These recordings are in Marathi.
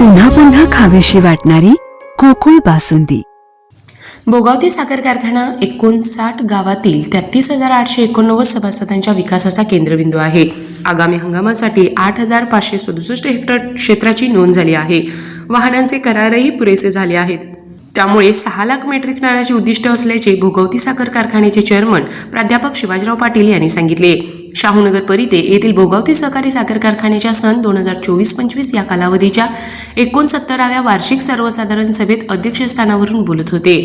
पुन्हा पुन्हा खावीशी वाटणारी कोकुळ बासुंदी. बोगावती साखर कारखाना एकोणसाठ गावातील तेहतीस हजार आठशे एकोणनव्वद सभासदांच्या विकासाचा केंद्रबिंदू आहे. आगामी हंगामासाठी आठ हजार पाचशे सदुसष्ट हेक्टर क्षेत्राची नोंद झाली आहे. वाहनांचे करारही पुरेसे झाले आहेत. त्यामुळे सहा लाख मेट्रिक टनाचे उद्दिष्ट असल्याचे भोगवती साखर कारखान्याचे चेअरमन प्राध्यापक शिवाजीराव पाटील यांनी सांगितले. शाहूनगर परिते येथील भोगावती सहकारी साखर कारखान्याच्या सन दोन हजार चोवीस पंचवीस या कालावधीच्या एकोणसत्तराव्या वार्षिक सर्वसाधारण सभेत अध्यक्षस्थानावरून बोलत होते.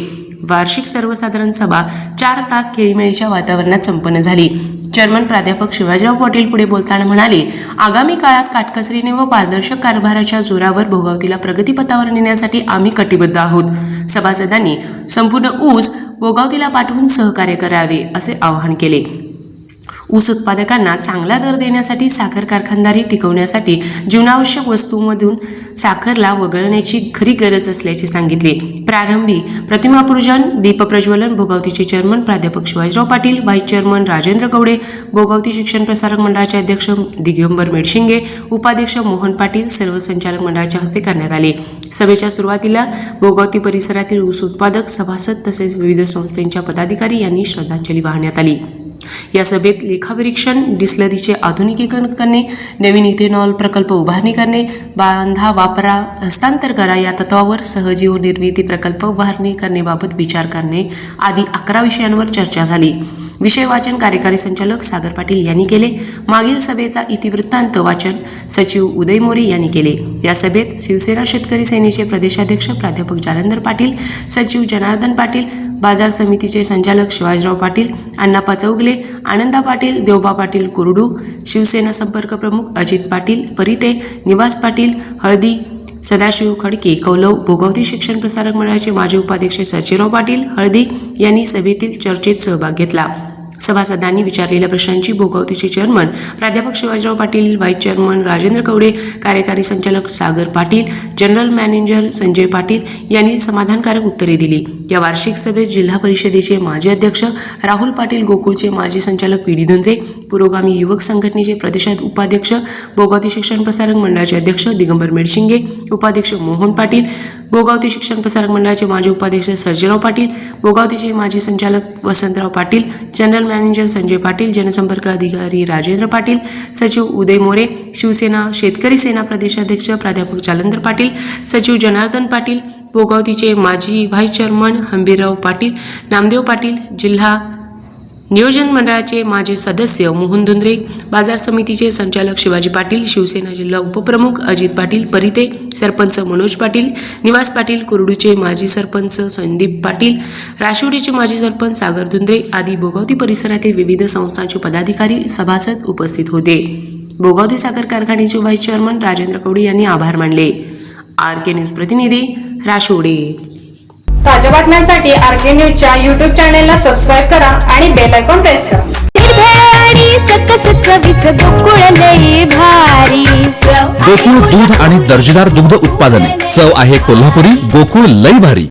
वार्षिक सर्वसाधारण सभा चार तास खेळीमेळीच्या वातावरणात संपन्न झाली. चेअरमन प्राध्यापक शिवाजीराव पाटील पुढे बोलताना म्हणाले आगामी काळात काटकसरीने व पारदर्शक कारभाराच्या जोरावर भोगावतीला प्रगतीपथावर नेण्यासाठी आम्ही कटिबद्ध आहोत. सभासदांनी संपूर्ण ऊस भोगावतीला पाठवून सहकार्य करावे असे आवाहन केले. ऊस उत्पादकांना चांगला दर देण्यासाठी साखर कारखानदारी टिकवण्यासाठी जीवनावश्यक वस्तूंमधून साखरला वगळण्याची खरी गरज असल्याचे सांगितले. प्रारंभी प्रतिमापूजन दीपप्रज्वलन भोगावतीचे चेअरमन प्राध्यापक शिवाजीराव पाटील व्हाईस चेअरमन राजेंद्र गवडे भोगावती शिक्षण प्रसारक मंडळाचे अध्यक्ष दिगंबर मेडशिंगे उपाध्यक्ष मोहन पाटील सर्व संचालक मंडळाच्या हस्ते करण्यात आले. सभेच्या सुरुवातीला भोगावती परिसरातील ऊस उत्पादक सभासद तसेच विविध संस्थांच्या पदाधिकारी यांनी श्रद्धांजली वाहण्यात आली. या सभेत लेखापरीक्षण डिस्लरीचे आधुनिकीकरण करणे नवीन इथेनॉल प्रकल्प उभारणी करणे बांधा वापरा हस्तांतर करा या तत्वावर सहजीव निर्मिती प्रकल्प उभारणी करण्याबाबत विचार करणे आदी अकरा विषयांवर चर्चा झाली. विषय वाचन कार्यकारी संचालक सागर पाटील यांनी केले. मागील सभेचा इतिवृत्तांत वाचन सचिव उदय मोरे यांनी केले. या सभेत शिवसेना शेतकरी सेनेचे प्रदेशाध्यक्ष प्राध्यापक जालंधर पाटील सचिव जनार्दन पाटील बाजार समितीचे संचालक शिवाजीराव पाटील अण्णा चौगले आनंदा पाटील देवबा पाटील कुरडू शिवसेना संपर्क प्रमुख अजित पाटील परिते निवास पाटील हळदी सदाशिव खडके कौलव भोगावती शिक्षण प्रसारक मंडळाचे माजी उपाध्यक्ष सचिनराव पाटील हळदी यांनी सभेतील चर्चेत सहभाग घेतला. सभासदांनी विचारलेल्या प्रश्नांची भोगावतीचे चेअरमन प्राध्यापक शिवाजीराव पाटील व्हाईस चेअरमन राजेंद्र कवडे कार्यकारी संचालक सागर पाटील जनरल मॅनेजर संजय पाटील यांनी समाधानकारक उत्तरे दिली. या वार्षिक सभेत जिल्हा परिषदेचे माजी अध्यक्ष राहुल पाटील गोकुळचे माजी संचालक पी डी धुंद्रे पुरोगामी युवक संघटनेचे प्रदेशात उपाध्यक्ष भोगावती शिक्षण प्रसारक मंडळाचे अध्यक्ष दिगंबर मेडशिंगे उपाध्यक्ष मोहन पाटील भोगावती शिक्षण प्रसारक मंडळाचे माजी उपाध्यक्ष सर्जेराव पाटील भोगावतीचे माजी संचालक वसंतराव पाटील जनरल मॅनेजर संजय पाटील जनसंपर्क अधिकारी राजेंद्र पाटील सचिव उदय मोरे शिवसेना शेतकरी सेना प्रदेशाध्यक्ष प्राध्यापक जालंधर पाटील सचिव जनार्दन पाटील भोगावतीचे माजी व्हाईस चेअरमन हंबीरराव पाटील नामदेव पाटील जिल्हा नियोजन मंडळाचे माजी सदस्य मोहन धुंद्रे बाजार समितीचे संचालक शिवाजी पाटील शिवसेना जिल्हा उपप्रमुख अजित पाटील परिते सरपंच मनोज पाटील निवास पाटील कुरडूचे माजी सरपंच संदीप पाटील राशिवडीचे माजी सरपंच सागर धुंद्रे आदी भोगावती परिसरातील विविध संस्थांचे पदाधिकारी सभासद उपस्थित होते. भोगावती साखर कारखान्याचे व्हाईस चेअरमन राजेंद्र कवडे यांनी आभार मानले. आर के न्यूज प्रतिनिधी राशिवडे. ताज्या बातम्यांसाठी आर के न्यूजच्या युट्यूब चॅनेलला सबस्क्राईब करा आणि बेल आयकॉन प्रेस करा. गोकुळ दूध आणि दर्जेदार दुग्ध उत्पादने. चव आहे कोल्हापुरी गोकुळ लई भारी.